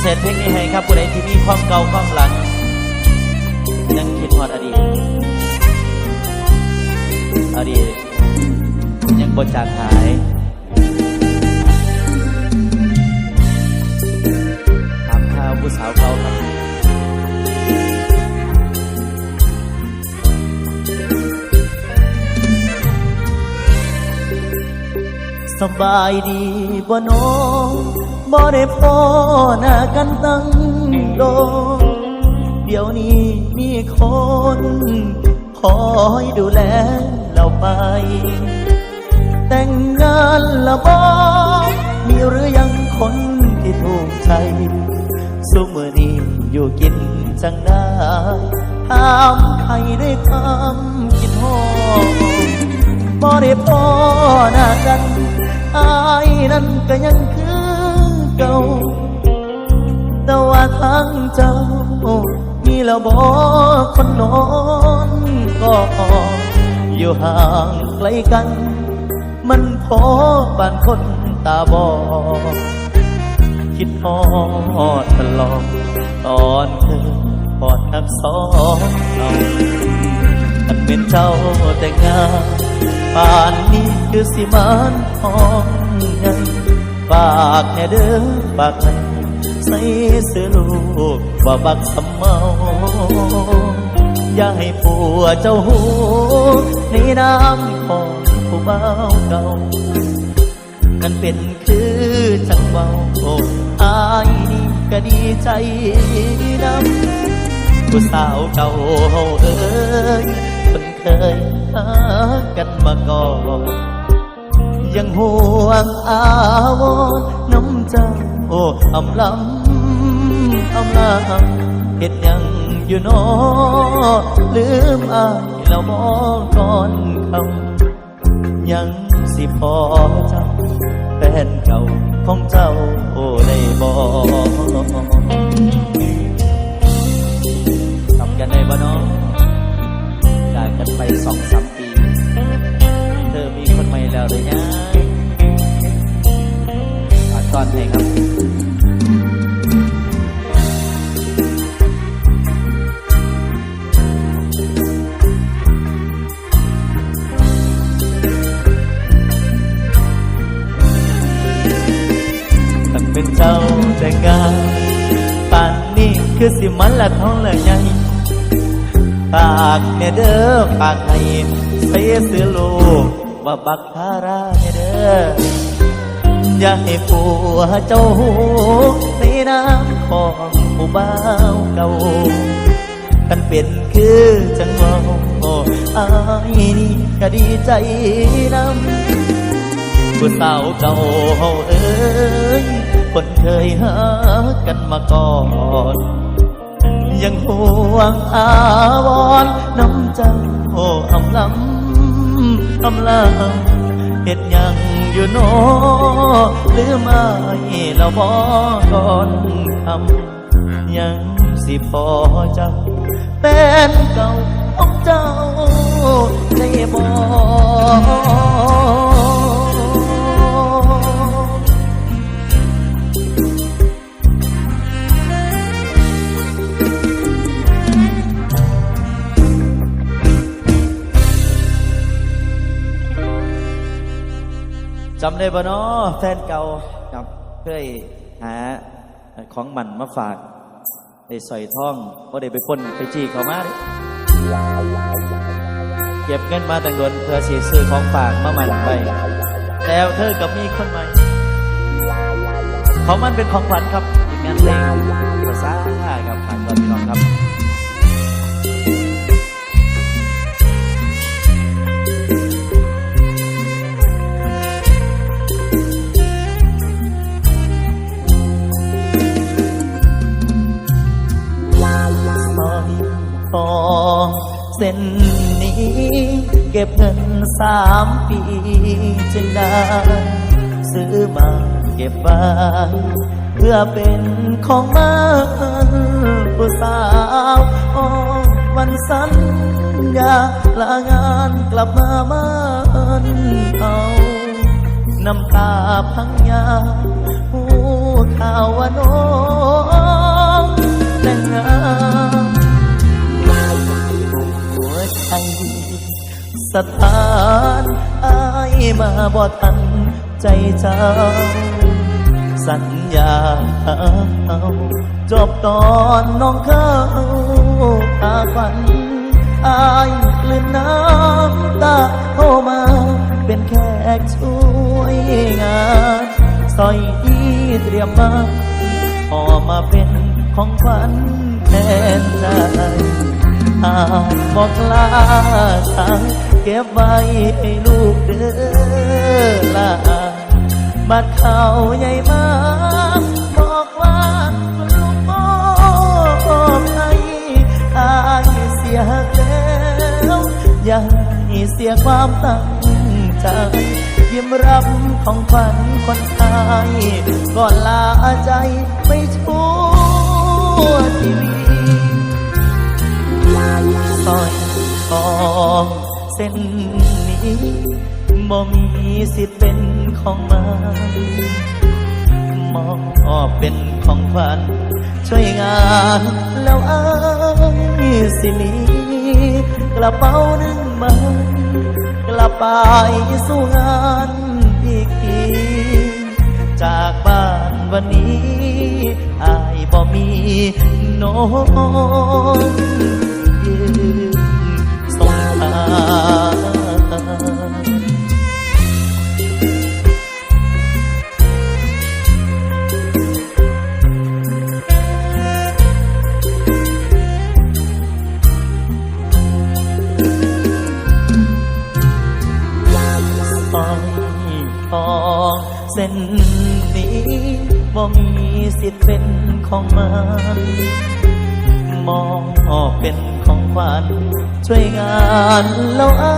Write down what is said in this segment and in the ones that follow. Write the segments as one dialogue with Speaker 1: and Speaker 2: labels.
Speaker 1: เศษเพลงนี้ให้ครับผู้ใดที่มีความเก่าความหลังยังคิดฮอดอดีตอดีตยังบนจากหายถามข่าวผู้สาวเก่าครับสบายดีบ่น้อง บ่ได้พอหน้ากันตั้งโดนเดี๋ยวนี้มีคนคอยดูแลเราไป แต่งงานและบ่มีหรือยังคนที่ถูกใจสุมือนี้อยู่กินจังได้ถามใครด้วยความคิดฮอดบ่ได้พอหน้ากันอายนั้นก็ยังค อเก่าแต่ว่าทางเจ้า มีแล้วบ่คนนอนก็อยู่ห่างไกลกัน มันพอบานคนตาบอดคิดฮอดตลอดตอนเธอพอดทักสองเรามันเป็นเจ้าแต่งงานป่านนี้คือสิมานทองเงิน ฝากแน่เด้อฝากให้ใส่เสื้อลูกว่าบักสำเมา อย่าให้ผัวเจ้าหูในน้ำของผู้เบาเก่านั่นเป็นคือจังเบาอ้อายนี่ก็ดีใจนำผู้สาวเก่าเอ้ยคนเคยหากันมาก่อน ยังห่วงอาวรน้ำเจ้าโอ้อำลำอำลาเฮ็ดยังอยู่นอลืมอายแล้วมองก่อนคำยังสิพอจ้าแฟนเก่าของเจ้าโอ้ได้บอกทำกันได้บ่น้องได้กันไปสองสาม คนใหม่แล้วหรือยังอะก่อนให้ครับตั้งเป็นเจ้าแต่งงานป่านนี้คือสิมันละท้องละใหญ่ปากแม่ยเด้อปากให้เสียเสือลูก ว่าบักพาราแม่เด้ออย่าให้ผัวเจ้าหูในน้ำของผู้บ่าวเก่ากันเป็นคือจังเว่าอายนี่ก็ดีใจนำผู้สาวเก่าเอ้ยคนเคยหากันมาก่อนยังห่วงอาวรน้ำเจ้อำลำ อำลาเห็ดหยังอยู่โนอหรือไม่เราบอกก่อนคำยังสิพอเจ้าเป็นเก่าของเจ้าได้บอก จำได้บ่เนาะแฟนเก่าครับเคยหาของหมันมาฝากได้สอยท่องก็ได้ไปคนไปจี้เขามาเด้เก็บเงินมาตั้งโดนเพื่อสีซื้อของฝากมาหมันไปแล้วเธอกับมีคนใหม่ของมันเป็นของขวัญครับอีกงานเพลงภาษาครับผ่านก่อนพี่น้องครับ เส้นนี้ เก็บเงินสามปีจึงได้ซื้อมาเก็บไว้เพื่อเป็นของมันผู้สาวอ้อวันสัญญาลางานกลับมาบ้านเอาน้ำตาพังยาผู้ข่าวว่าน้อง สถานอายมาบ่ทันใจเจ้า สัญญาจบตอนน้องเข้าตาฝันอายกลืนน้ำตาเข้ามา เป็นแขกช่วยงานสอยที่เตรียมมาพอมาเป็นของขวัญแทนใจ หากบอกลาทางเก็บไว้ให้ลูกเด้อลาบัดเขาใหญ่มาบอกว่าลูกมอบให้อายเสียแล้วย่าให้เสียความตั้งใจยิ้มรับของขวัญคนไทยก่อนลาใจไปชั่วชีวิต สร้อยทองเส้นนี้บ่มีสิทธิ์เป็นของมันมอบเป็นของขวัญช่วยงานแล้วอายสิมีกระเป๋าหนึ่งใบกลับไปสู่งานอีกทีจากบ้านวันนี้อายบ่มีโน้อง สงทางสร้อทองเส้นนี้บ่มีสิทธิ์เป็นของมันมองเป็น ขวัญช่วยงานแล้วอา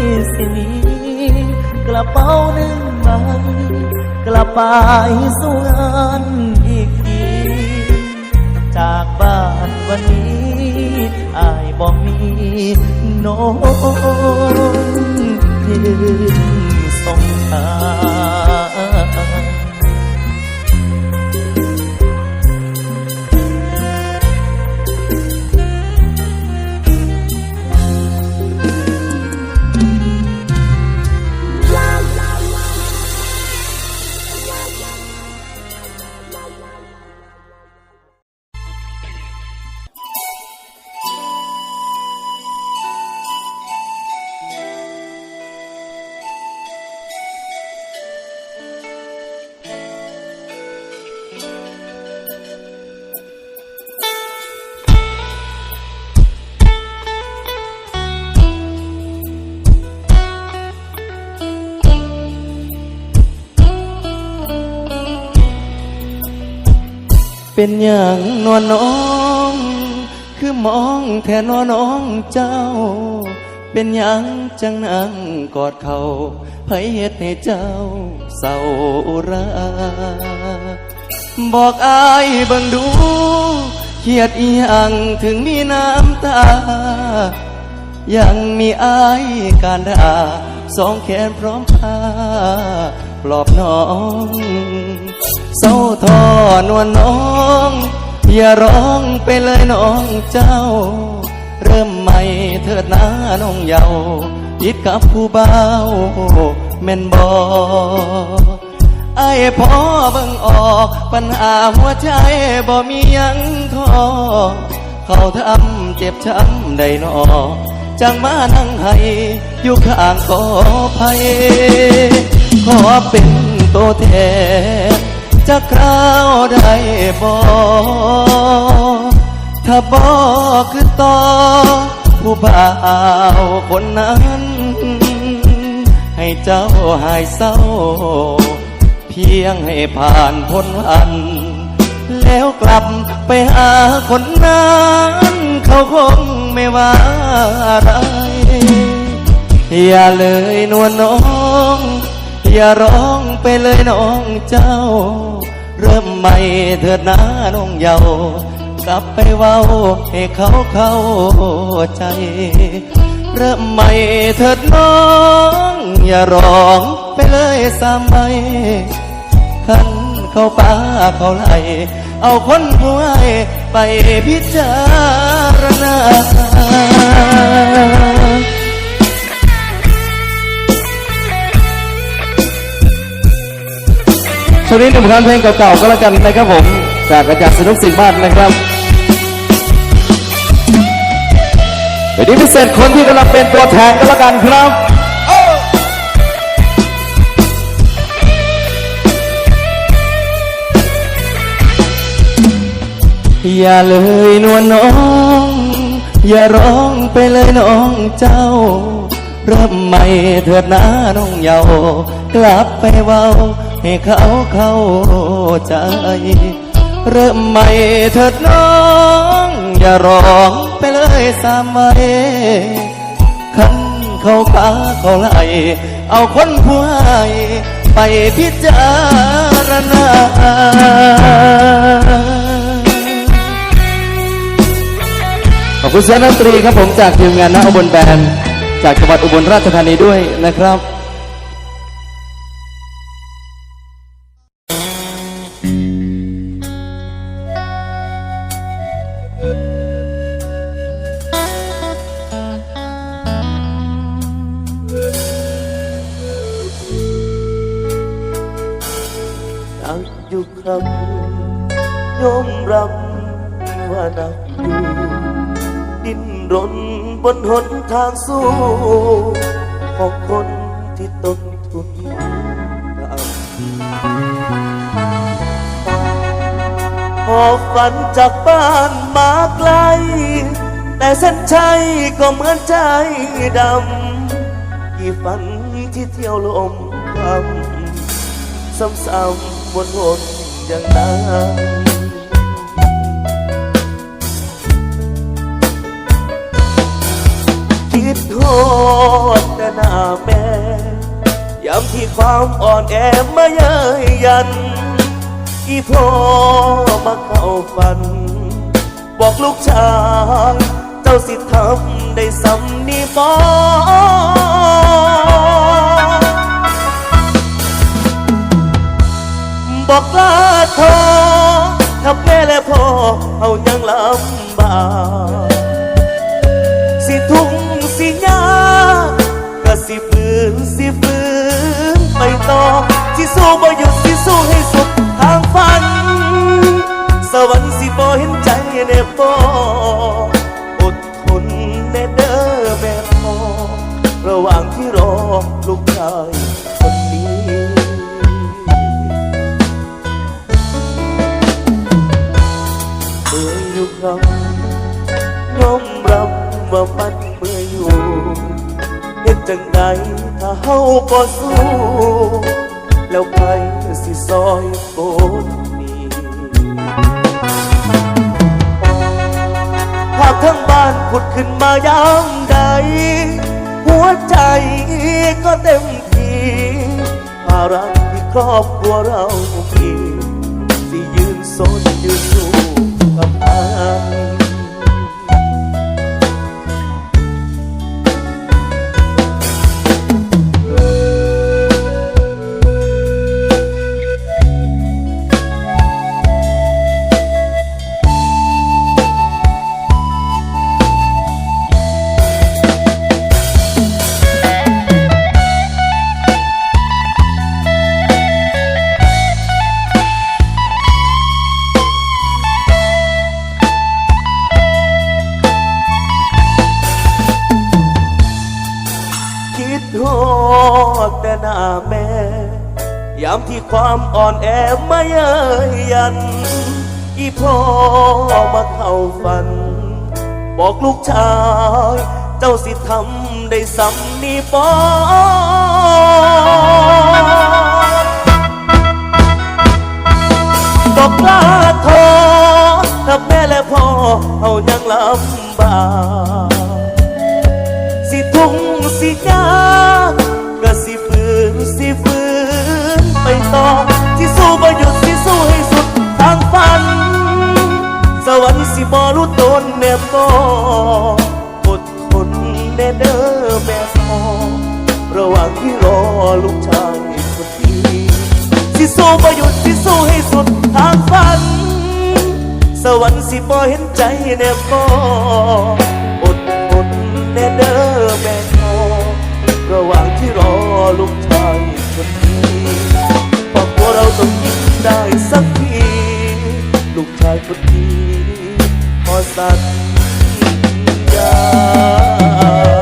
Speaker 1: ยสินี้กระเป๋าหนึ่งใบกลับไปสู่งานอีกที จากบ้านวันนี้อายบอกมีโน้องยืนส่งทาง เป็นอย่างนวลน้อง คือมองแทนนวน้องเจ้า เป็นอย่างจังนั่งกอดเขาไผเหตุให้เจ้าเศร้าราบอกอายบิ่งดูเครียดอีหยังถึงมีน้ำตา ยังมีอายการด่าสองแขนพร้อมพาปลอบน้อง เศร้าทอนวลน้อง อย่าร้องไปเลยน้องเจ้า เริ่มใหม่เถิดนาน้องเยาว์ยิดกับผู้เบาแม่นบอไอ้พอเบิ่งออกปัญหาหัวใจบ่มียังทอเขาทำเจ็บช้ำได้นอจังมานั่งให้อยู่ข้างกอภัยขอเป็นตัวแทน จะคราวได้บ่ถ้าบ่คือต่อผู้บ่าวคนนั้น ให้เจ้าหายเศร้า เพียงให้ผ่านพ้นวัน แล้วกลับไปหาคนนั้น เขาคงไม่ว่าอะไร อย่าเลยนวลน้อง อย่าร้อง ไปเลยน้องเจ้า เริ่มใหม่เถิดนะน้องเยาว์กลับไปเว้าให้เขาเข้าใจ เริ่มใหม่เถิดน้อง อย่าร้องไปเลยสามใบขันเข้าป่าเขาไหลเอาคนป่วไปพิจารณา
Speaker 2: ช่วงนี้หนึ่งผลงานเพลงเก่าๆก็แล้วกันนะครับผม จากอาจารย์สนุกสิงห์มาศนะครับเดี๋ยวนี้พิเศษคนที่กำลังเป็นตัวแทนก็แล้วกันครับอย่าเลยนวลน้อง อย่าร้องไปเลยน้องเจ้าเริ่มใหม่เถิดนะน้องเยาวกลับไปเว้า ให้เขาเข้าใจ เริ่มใหม่เถิดน้อง อย่าร้องไปเลยสามไว้ขันเขาขาเขาไหลเอาคนผู้ให้ไปพิจารณาขอบคุณเสียงดนตรีครับผมจากทีมงานณอุบลแบนด์จากจังหวัดอุบลราชธานีด้วยนะครับ
Speaker 3: นทางสู้ของคนที่ต้นทุนต่ำหอบฝันจากบ้านมาไกล แต่เส้นชัยก็เหมือนใจดำกี่ฝันที่เที่ยวลมคำซ้ำๆวนๆอย่างนั้น ษแต่หน้าแม่ย้ำที่ความอ่อนแอมาเย้ยยัน อีพ่อมาเข้าฝัน บอกลูกชายเจ้าสิทำได้สำนีบอบอกลาทอถ้าแม่และพ่อเอายังลำบาก สิยากก็สิฝืนสิฝืนไปต่อสิสู้บ่หยุดสิสู้ให้สุดทางฝัน สวรรค์สิบ่เห็นใจแน่บ่ออดทนแน่เด้อแม่พ่อระหว่างที่รอ เฮาบ่สู้ แล้วใครสิซอยกนนี้หากทั้งบ้านขุดขึ้นมายามใด หัวใจก็เต็มที่ภาระที่ครอบครัวเรา ได้สำนีปอบอกลาทษถ้าแม่และพ่อเอายังลำบากสิทุ่งสิยากก็สิฝืนสิฝืนไปต่อที่สู้บ่หยุดสิสู้ให้สุดทางฝัน สวรรค์สิบ่รู้ตนแน่บ่อดทนแน่เด้อ ระหว่างที่รอลูกชายคนดีสิสู้บ่หยุดสิสู้ให้สุดทางฝัน สวรรค์สิบ่เห็นใจแน่บ่อดทนแน่เด้อแม่พอระหว่างที่รอลูกชายคนนี้ครอบครัวเราต้องยิ้มได้
Speaker 4: สักทีลูกชายคนนี้ขอสัญญา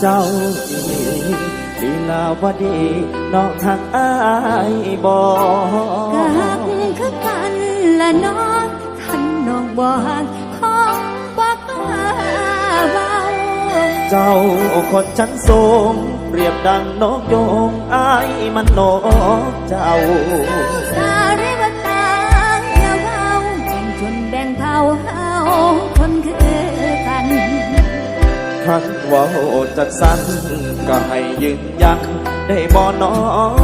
Speaker 4: เจ้าอีหลีลาวดีน้องหักอายบอ
Speaker 5: ก็หักคือกันละน้องขันน้องบ่หักของบ่กล้าเว้า
Speaker 4: เจ้าคนชั้นสูงเปรียบดังนกโยงอายมันนกเจ้า
Speaker 5: สาเรวตาอย่าเว้าแบ่งชนแบ่งเผ่าเฮาคนคือกัน
Speaker 4: ทัน ว่าจัดสั้นก็ให้ยืนยันได้บ่น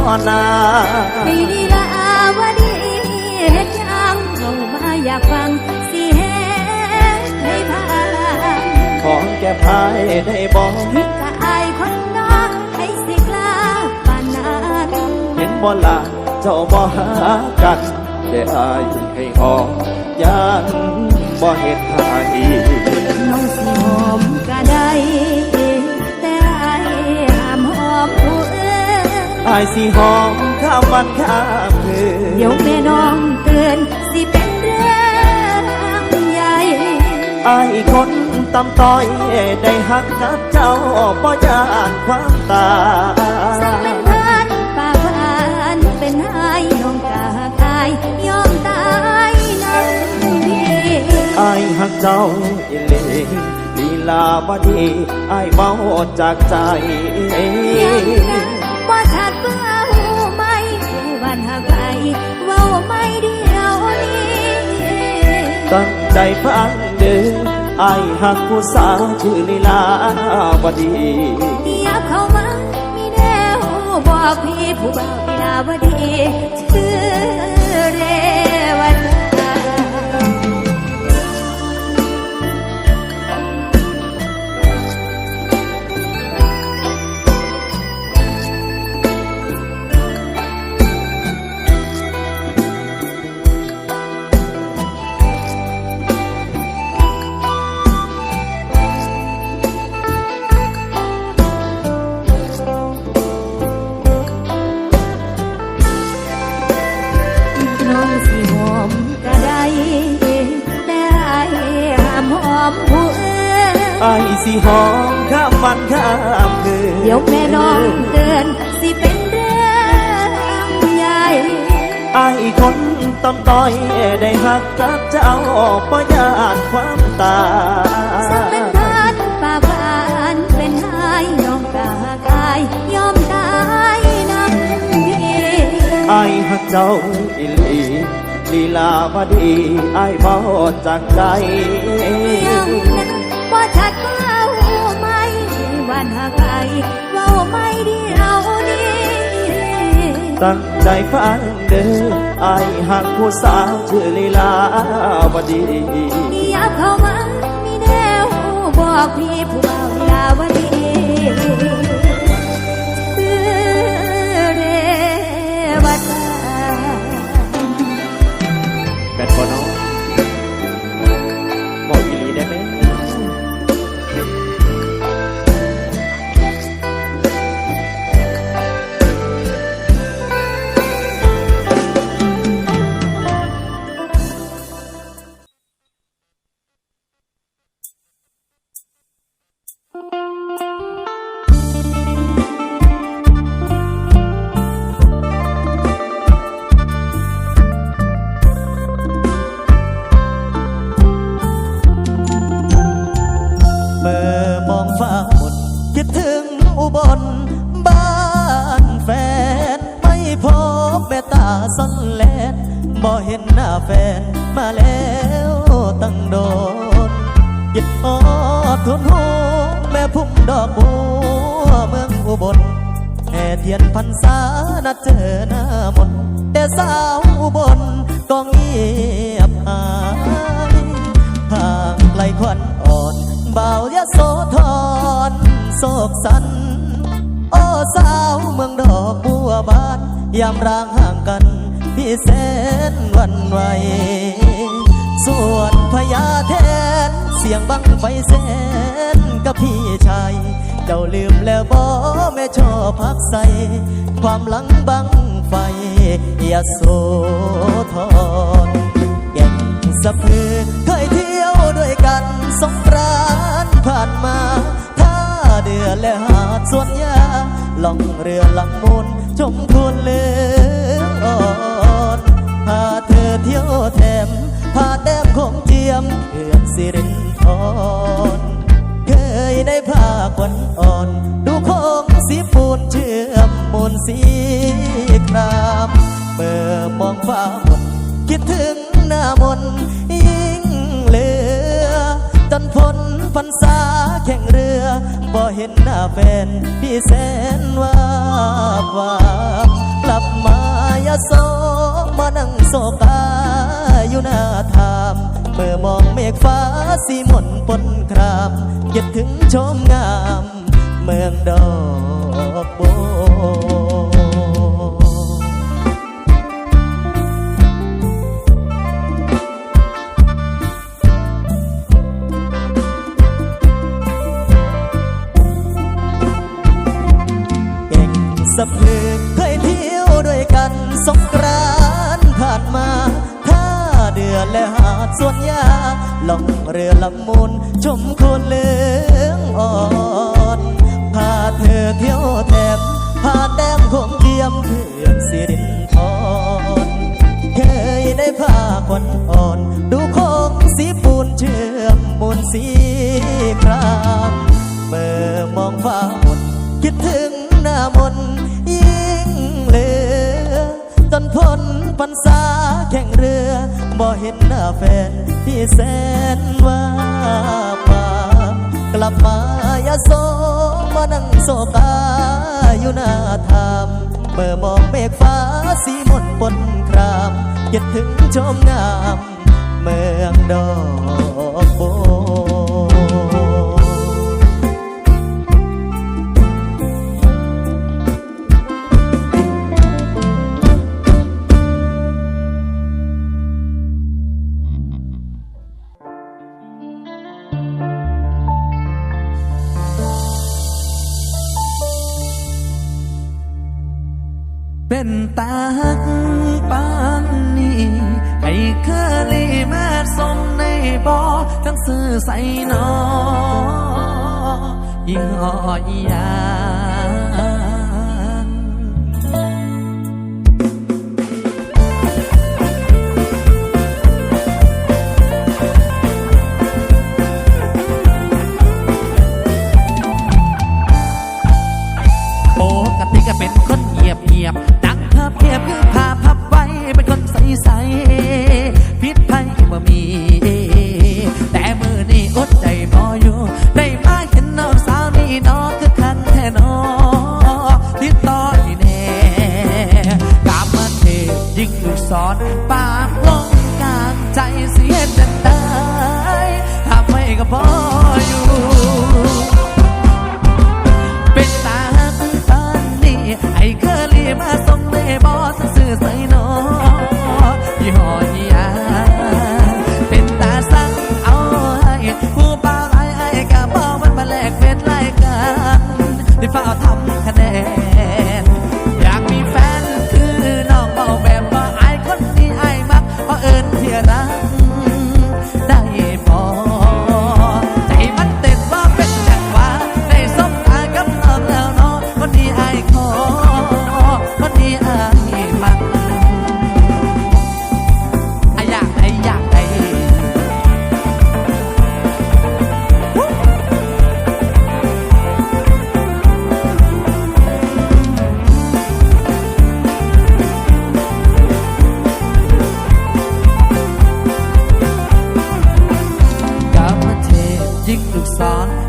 Speaker 4: อนา
Speaker 5: ให้ดีละว่าดีเฮ็ดจังเข้ามาอยากฟังสิเฮ็ดให้พาน
Speaker 4: ของแก้พายได้บ่
Speaker 5: พิกะอายคนนอกให้สิกล้าปานนั้น
Speaker 4: เห็นบ่ละเจ้าบ่หากันได้อายให้หอมยังบ่เห็นท่าอี
Speaker 5: น้องสิหอมก็ได้ แต่อายห้ามหอมผู้อื่น
Speaker 4: อายสิหอมข้ามวันข้ามคืน
Speaker 5: เดี๋ยวแม่น้องเตือนสิเป็นเรื่องใหญ่
Speaker 4: อายคนตำต้อยได้หักกับเจ้าบ่ยานความตา
Speaker 5: สักเป็นพันปากหวานเป็นไห้น้องกาตายยอมตายนั่นพี่
Speaker 4: อายหักเจ้าอีหลี ลีลาวดีอายเมาจากใจ
Speaker 5: ยังนะบ่ชัดเว้าไหม่วันหากไปเว้าไม่เดียวนี้
Speaker 4: ตั้งใจฟังเด้ออายหักผู้สาวชื่อลีลาวดี
Speaker 5: อย่าเข้ามามีแนวบอกพี่ผู้บ่าวลีลาวดีชื่อ อื่น
Speaker 4: อายสิหอมข้ามวันข้ามคืน
Speaker 5: เดี๋ยวแม่น้องเตือนสิเป็นเรื่องใหญ่
Speaker 4: อายคนตำต้อยได้หักกับเจ้าบ่ยานความตา
Speaker 5: สักเป็นพันปากหวานเป็นไห้น้องกากายยอมตายน้ำพี่
Speaker 4: อายหักเจ้าอีหลีลีลาวดีอายเมาจากใจ
Speaker 5: ยังนะ
Speaker 4: ตั้งใจฟังเด้ออายหักผู้สาวชื่อลีลาวดี
Speaker 5: อย่าเข้ามามีแนวบอกพี่ผู้บ่าวลาวดี
Speaker 1: ซ่อนแลนบ่เห็นหน้าแฟนมาแล้วตั้งโดนยิดออดทุนหูแม่พุ่มดอกบัวเมืองอุบลแห่เทียนพรรษานัดเจอหน้ามนแต่สาวอุบลก็เงียบหายห่างไกลควันอ่อนเบายะโสธรโศกสัน โอ้สาวเมืองดอกบัวบาน ยามร่างห่างกัน พี่แสนวันไหวส่วนพญาแทน เสียงบังไฟแสนกับพี่ชาย เจ้าลืมแล้วบ่แม่ชอบพักใส ความหลังบังไฟยะโสธรแก่งสะพือเคยเที่ยวด้วยกันสงกรานผ่านมาท่าเดือและหาดสวนยาล่องเรือลำมุน ชมทวนเลืออ่อนพาเธอเที่ยวแถมพาแต้มของเจียมเขื่อนสิรินทรเคยได้พาควันอ่อน ดูคงสีปูนเชื่อมมูลสีครามเมื่อมองฟ้ามดคิดถึงหน้ามนยิ่ง จนพ้นพรรษาแข่งเรือบ่เห็นหน้าแฟนพี่แสนว่าบากลับมายาโสมานั่งโศกาอยู่หน้าทามเมื่อมองเมฆฟ้าสีหมนปนครามคิดถึงชมงาม เมืองดอกบัว นที่แสนว่าปากลับมายาโสมานั่งโศกาอยู่หน้าธรรมเมื่อมองเมฆฟ้าสีมนปนครามคิดถึงชมงามเมืองดอก
Speaker 6: ตาหักปานนี้ให้เคอลี่มาสมในบ่อทั้งซื้อใส่นอยี่ห้ออีหยา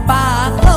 Speaker 6: 吧。